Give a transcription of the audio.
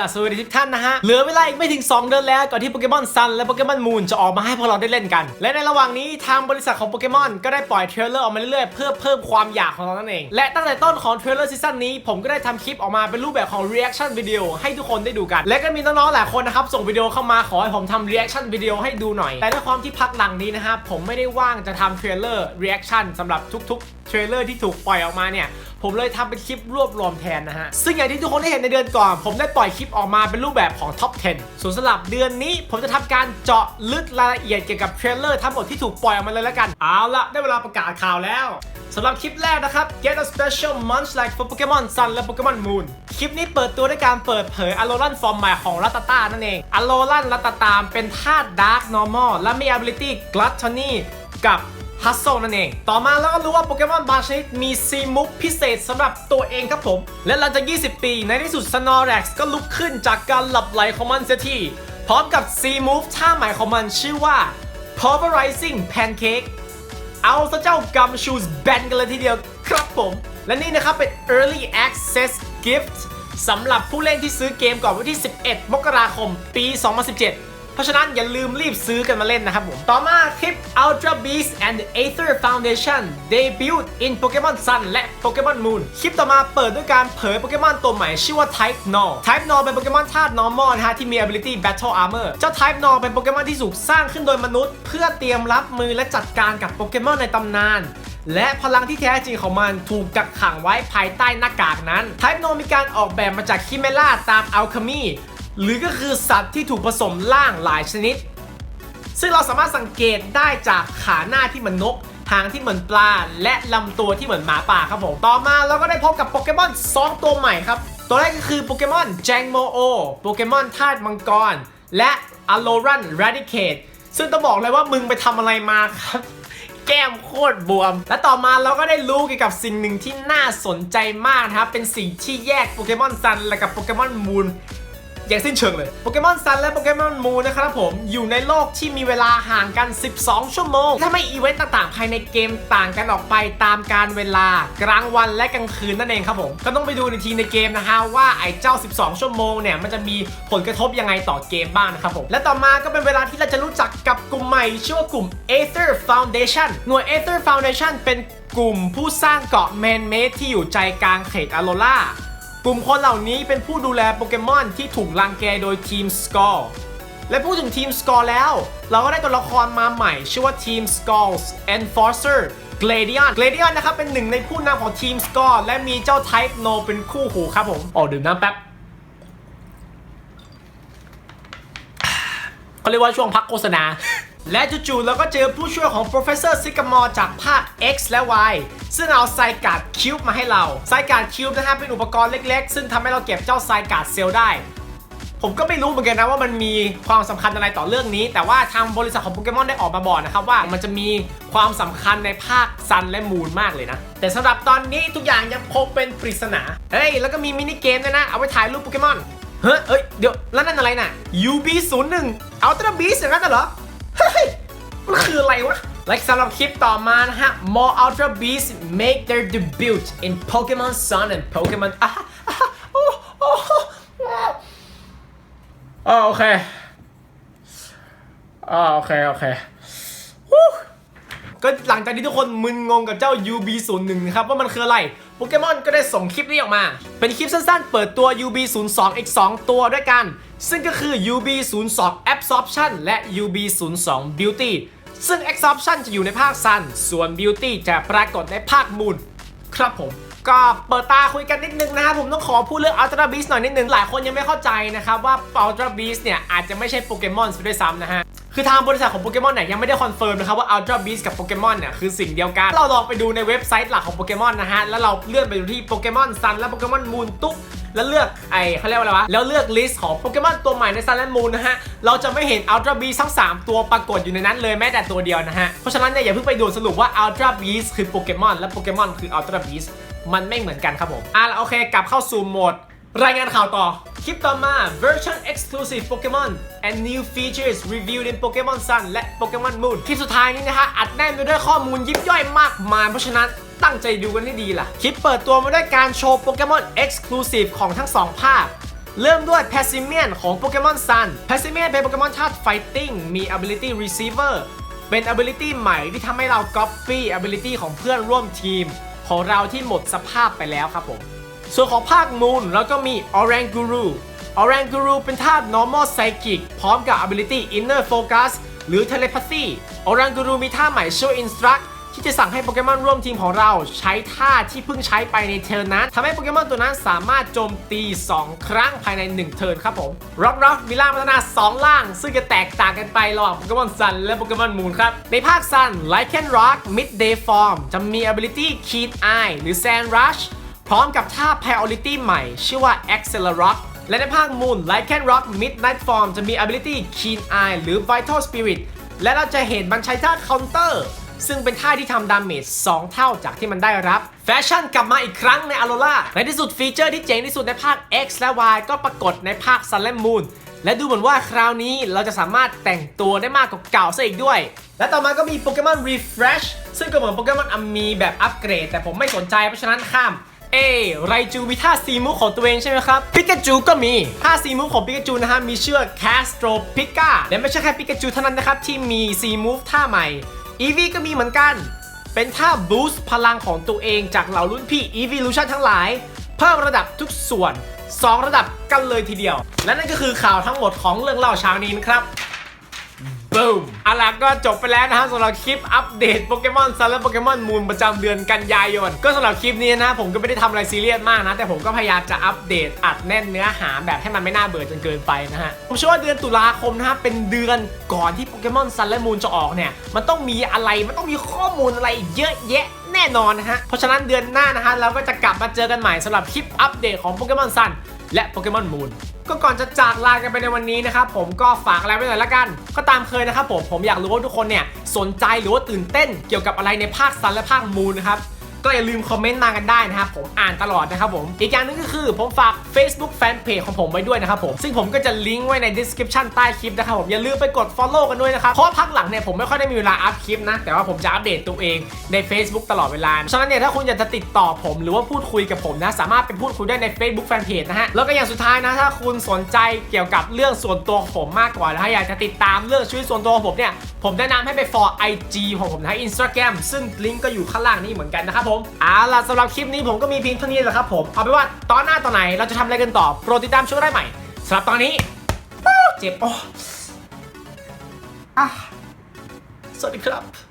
ล่ะสวัสดีทุกท่านนะฮะ เหลือเวลาอีกไม่ถึง 2 เดือนแล้วก่อนที่โปเกมอนซันและโปเกมอนมูนจะออกมาให้พวกเราได้เล่นกัน และในระหว่างนี้ทางบริษัทของโปเกมอนก็ได้ปล่อยเทรลเลอร์ออกมาเรื่อยๆ เพื่อเพิ่มความอยากของเรานั่นเอง และตั้งแต่ต้นของเทรลเลอร์ซีซั่นนี้ผมก็ได้ทำคลิปออกมาเป็นรูปแบบของ reaction วิดีโอให้ทุกคนได้ดูกัน และก็มีน้องๆหลายคนนะครับส่งวิดีโอเข้ามาขอให้ผมทำ reaction วิดีโอให้ดูหน่อย แต่ด้วยความที่พักหลังนี้นะครับผมไม่ได้ว่างจะทำเทรลเลอร์ reaction สำหรับทุกๆเทรลเลอร์ที่ถูกปล่อยออกมาเนี่ย ผมเลยทำเป็นคลิปรวบรวมแทนนะฮะ ซึ่งอย่างที่ทุกคนได้เห็นในเดือนก่อน ผมได้ปล่อยคลิปออกมาเป็นรูปแบบของท็อป 10 ส่วนสำหรับเดือนนี้ ผมจะทำการเจาะลึกรายละเอียดเกี่ยวกับเทรลเลอร์ทั้งหมดที่ถูกปล่อยออกมาเลยแล้วกัน เอาละได้เวลาประกาศข่าวแล้วสำหรับคลิปแรกนะครับ Get a special munch like for Pokemon Sun และ Pokemon Moon คลิปนี้เปิดตัวด้วยการเปิดเผยอโลรันฟอร์มใหม่ของรัตตานั่นเองอโลรันรัตตามเป็นธาตุ Dark Normal และมี ability Gluttony กับ ฮัสโซนั่นเอง ต่อมาแล้วก็รู้ว่าโปเกมอนบางชนิดมีซีมุกพิเศษสำหรับตัวเองครับผม และหลังจาก 20 ปี ในที่สุดสนอแร็กซ์ก็ลุกขึ้นจากการหลับไหลของมันเสียทีพร้อมกับซีมูฟท่าใหม่ของมันชื่อว่า pulverizing pancake เอาซะเจ้ากัมชูสแบนกันเลยทีเดียวครับผม และนี่นะครับเป็น early access gift สำหรับผู้เล่นที่ซื้อเกมก่อนวันที่ 11 มกราคม ปี 2017 เพราะฉะนั้นอย่าลืมรีบซื้อกันมาเล่นนะครับผม ต่อมาคลิป Ultra Beast and the Aether Foundation debut in Pokemon Sun และ Pokemon Moon คลิปต่อมาเปิดด้วยการเผยโปเกมอนตัวใหม่ชื่อว่า Type n o Type n o เป็นโปเกมอนธาตุ normal นะฮะที่มี ability Battle Armor เจ้า Type n o เป็นโปเกมอนที่ถูกสร้างขึ้นโดยมนุษย์ เพื่อเตรียมรับมือและจัดการกับโปเกมอนในตำนานและพลังที่แท้จริงของมันถูกกักขังไว้ภายใต้หน้ากากนั้น Type n o มีการออกแบบมาจากคิเมล่าตาม Alchemy หรือก็คือสัตว์ที่ถูกผสมล่างหลายชนิด ซึ่งเราสามารถสังเกตได้จากขาหน้าที่เหมือนนก หางที่เหมือนปลา และลำตัวที่เหมือนหมาป่าครับผม ต่อมาเราก็ได้พบกับโปเกมอน 2 ตัวใหม่ครับ ตัวแรกก็คือโปเกมอนแจงโมโอโปเกมอนธาตุมังกร และอโลรัน r a d i c a t e ซึ่งต้องบอกเลยว่ามึงไปทำอะไรมาครับแก้มโคตรบวม และต่อมาเราก็ได้รู้เกี่ยวกับสิ่งหนึ่งที่น่าสนใจมากนะครับ เป็นสิ่งที่แยกโปเกมอนซันและกับโปเกมอนมูน อย่างสิ้นเชิงเลยโปเกมอนซันและโปเกมอนมูนะครับผมอยู่ในโลกที่มีเวลาห่างกัน 12 ชั่วโมงถ้าไม่อีเวนต์ต่างๆ ภายในเกมต่างกันออกไปตามการเวลากลางวันและกลางคืนนั่นเองครับผมก็ต้องไปดูในทีในเกมนะฮะว่าไอ้เจ้า 12 ชั่วโมงเนี่ยมันจะมีผลกระทบยังไงต่อเกมบ้างนะครับผมและต่อมาก็เป็นเวลาที่เราจะรู้จักกับกลุ่มใหม่ชื่อว่ากลุ่ม Aether Foundation หน่วย Aether Foundation เป็นกลุ่มผู้สร้างเกาะแมนเมดที่อยู่ใจกลางเขตอโลล่า กลุ่มคนเหล่านี้เป็นผู้ดูแลโปเกมอนที่ถูกรังแกโดยทีมสกอร์และพูดถึงทีมสกอร์แล้ว เราก็ได้ตัวละครมาใหม่ ชื่อว่าทีมสกอร์ Enforcer Gladion Gladion นะครับ เป็นหนึ่งในผู้นำของทีมสกอร์และมีเจ้า Type No เป็นคู่หูครับผมอ๋อดื่มน้ำแป๊บเขาเรียกว่าช่วงพักโฆษณา และจู่ๆเราก็เจอผู้ช่วยของ Professor Sycamore จากภาค X และ Y ซึ่งเอาไซการ์ดคิวบ์มาให้เราไซการ์ดคิวบ์นะฮะเป็นอุปกรณ์เล็กๆ ซึ่งทำให้เราเก็บเจ้าไซการ์ดเซลล์ได้ ผมก็ไม่รู้เหมือนกันนะว่ามันมีความสำคัญอะไรต่อเรื่องนี้ แต่ว่าทางบริษัทของโปเกมอนได้ออกมาบอกนะครับว่ามันจะมีความสำคัญในภาคซันและมูนมากเลยนะ แต่สำหรับตอนนี้ทุกอย่างยังคงเป็นปริศนาเฮ้ยแล้วก็มีมินิเกมด้วยนะเอาไว้ถ่ายรูปโปเกมอนเฮ้ยเอ้ยเดี๋ยวแล้วนั่นอะไรน่ะ UB01 Ultra Beast อย่างนั้นเหรอ มันคืออะไรวะ และสำหรับคลิปต่อมานะฮะ More Ultra Beasts make their debut in Pokemon Sun and Pokemon อะอะโอ้โอ้อ๋อโอเคอ๋อโอเค โอเคก็หลังจากที่ทุกคนมึนงงกับเจ้า UB01 นะครับว่ามันคืออะไร โปเกมอนก็ได้ส่งคลิปนี้ออกมา เป็นคลิปสั้นๆ เปิดตัว UB02 อีก 2 ตัวด้วยกัน ซึ่งก็คือ UB02 Absorption และ UB02 Beauty ซึ่ง Absorption จะอยู่ในภาค Sun ส่วน Beauty จะปรากฏในภาค Moon ครับผมก็เปิดตาคุยกันนิดนึงนะครับผมต้องขอพูดเรื่อง Ultra Beast หน่อยนิดนึง หลายคนยังไม่เข้าใจนะครับว่า Ultra Beast เนี่ยอาจจะไม่ใช่โปเกมอนซะด้วยซ้ำนะฮะ คือทางบริษัทของโปเกมอนเนี่ยยังไม่ได้คอนเฟิร์มนะครับว่า Ultra Beast กับโปเกมอนเนี่ยคือสิ่งเดียวกัน เราลองไปดูในเว็บไซต์หลักของโปเกมอนนะฮะ แล้วเราเลื่อนไปดูที่โปเกมอนซันและโปเกมอนมูนตุ๊กแล้วเลือกไอเขาเรียกว่าอะไรวะ แล้วเลือกลิสต์ของโปเกมอนตัวใหม่ในซันและมูนนะฮะ เราจะไม่เห็น Ultra Beast ทั้ง 3 ตัวปรากฏอยู่ในนั้นเลยแม้แต่ตัวเดียวนะฮะ เพราะฉะนั้นเนี่ยอย่าเพิ่งไปดูสรุปว่า Ultra Beast คือโปเกมอนและโปเกมอนคือ Ultra Beast มันไม่เหมือนกันครับผม อะโอเค กลับเข้าสู่โหมด รายงานข่าวต่อ คลิปต่อมา version exclusive Pokemon and new features reviewed in Pokemon Sun และ Pokemon Moon คลิปสุดท้ายนี้นะฮะอัดแน่นไปด้วยข้อมูลยิบย่อยมากมายเพราะฉะนั้นตั้งใจดูกันให้ดีล่ะ คลิปเปิดตัวมาด้วยการโชว์ Pokemon exclusive ของทั้งสองภาค เริ่มด้วย p a s s i m i a n ของโปเกมอน Sun p a s s i m i a n เป็นโปเกมอนธาตุ Fighting มี Ability Receiver เป็น Ability ใหม่ที่ทำให้เรา Copy Ability ของเพื่อนร่วมทีม ของเราที่หมดสภาพไปแล้วครับผม ส่วนของภาคมูนเราก็มี Oranguru Oranguru เป็นธาตุ Normal Psychic พร้อมกับ Ability Inner Focus หรือ Telepathy Oranguru มีท่าใหม่ชื่อ Instruct ที่จะสั่งให้โปเกมอนร่วมทีมของเราใช้ท่าที่เพิ่งใช้ไปในเทิร์นนั้นทำให้โปเกมอนตัวนั้นสามารถโจมตี 2 ครั้งภายใน 1 เทิร์นครับผมร็อกร็อกมีล่างพัฒนา 2 ล่าง ซึ่งจะแตกต่างกันไประหว่างโปเกมอนซันและโปเกมอนมูนครับ ในภาคซัน Lycan Rock Midday Form จะมี Ability Keen Eye หรือ Sand Rush พร้อมกับท่า Priority ใหม่ ชื่อว่า Accelerate และในภาคมูน Lycan Rock Midnight Form จะมี Ability Keen Eye หรือ Vital Spirit และเราจะเห็นมันใช้ท่า Counter ซึ่งเป็นท่าที่ทำดาเมจ2 เท่าจากที่มันได้รับ แฟชั่นกลับมาอีกครั้งในอ r o ล่าในที่สุดฟีเจอร์ที่เจ๋งที่สุดในภาค X และ Y ก็ปรากฏในภาค Sun และ Moon และดูเหมือนว่าคราวนี้เราจะสามารถแต่งตัวได้มากกว่าเก่าซะอีกด้วย และต่อมาก็มีโปเกมอน Refresh ซึ่งก็เหมือนโปเกมอนอัมมีแบบอัปเกรด แต่ผมไม่สนใจเพราะฉะนั้นข้าม เอไรจูมีท่าซีมูฟของตัวเองใช่ไหมครับ ปิกาจูก็มีท่าซีมูฟของปิกาจูนะฮะมีชื่อ Castro Pika และไม่ใช่แค่ปิกาจูเท่านั้นนะครับ ที่มีซีมูฟท่าใหม่อีวีก็มีเหมือนกัน เป็นท่าบูสต์พลังของตัวเองจากเหล่ารุ่นพี่ Evolution ทั้งหลาย เพิ่มระดับทุกส่วน 2 ระดับกันเลยทีเดียว และนั่นก็คือข่าวทั้งหมดของเรื่องเล่าเช้านี้นะครับ บูมเอาล่ะก็จบไปแล้วนะครับสำหรับคลิปอัปเดตโปเกมอนซันและโปเกมอนมูนประจำเดือนกันยายน ก็สำหรับคลิปนี้นะผมก็ไม่ได้ทำอะไรซีเรียสมากนะ แต่ผมก็พยายามจะอัปเดตอัดแน่นเนื้อหาแบบให้มันไม่น่าเบื่อจนเกินไปนะฮะ ผมเชื่อว่าเดือนตุลาคมนะฮะเป็นเดือนก่อนที่โปเกมอนซันและมูนจะออกเนี่ย มันต้องมีอะไร มันต้องมีข้อมูลอะไรเยอะแยะแน่นอนนะฮะ เพราะฉะนั้นเดือนหน้านะฮะเราก็จะกลับมาเจอกันใหม่สำหรับคลิปอัปเดตของโปเกมอนซันและโปเกมอนมูน ก็ก่อนจะจากลากันไปในวันนี้นะครับผมก็ฝากอะไรไว้หน่อยละกัน ก็ตามเคยนะครับผมผมอยากรู้ว่าทุกคนเนี่ยสนใจหรือว่าตื่นเต้นเกี่ยวกับอะไรในภาคซันและภาคมูนนะครับก็อย่าลืมคอมเมนต์มากันได้นะครับผมอ่านตลอดนะครับผมอีกอย่างหนึงก็คือผมฝาก Facebook Fanpage ของผมไว้ด้วยนะครับผมซึ่งผมก็จะลิงก์ไว้ใน description ใต้คลิปนะครับผมอย่าลืมไปกด follow กันด้วยนะครับเพราะว่าพักหลังเนี่ยผมไม่ค่อยได้มีเวลาอัพคลิปนะแต่ว่าผมจะอัปเดตตัวเองใน Facebook ตลอดเวลาฉะนั้นเนี่ยถ้าคุณอยากจะติดต่อผมหรือว่าพูดคุยกับผมนะสามารถไปพูดคุยได้ใน Facebook Fanpage นะฮะแล้วก็อย่างสุดท้ายนะถ้าคุณสนใจเกี่ยวกับเรื่องส่วนตัวของผมมากกว่านะฮะอยากจะติดตามเรื่องชีวิตส่วนตัวของผมเนี่ยผมแนะนำให้ไป for IG ของผมนะ Instagram ซึ่งลิงก์ก็อยู่ข้างล่างนี้เหมือนกันนะครับผมเอาล่ะสำหรับคลิปนี้ผมก็มีเพียงเท่านี้แหละครับผมเอาเป็นว่าตอนหน้าตอนไหนเราจะทำอะไรกันต่อ โปรดติดตามช่วงได้ใหม่สำหรับตอนนี้เจ็บโอ้อะสวัสดีครับ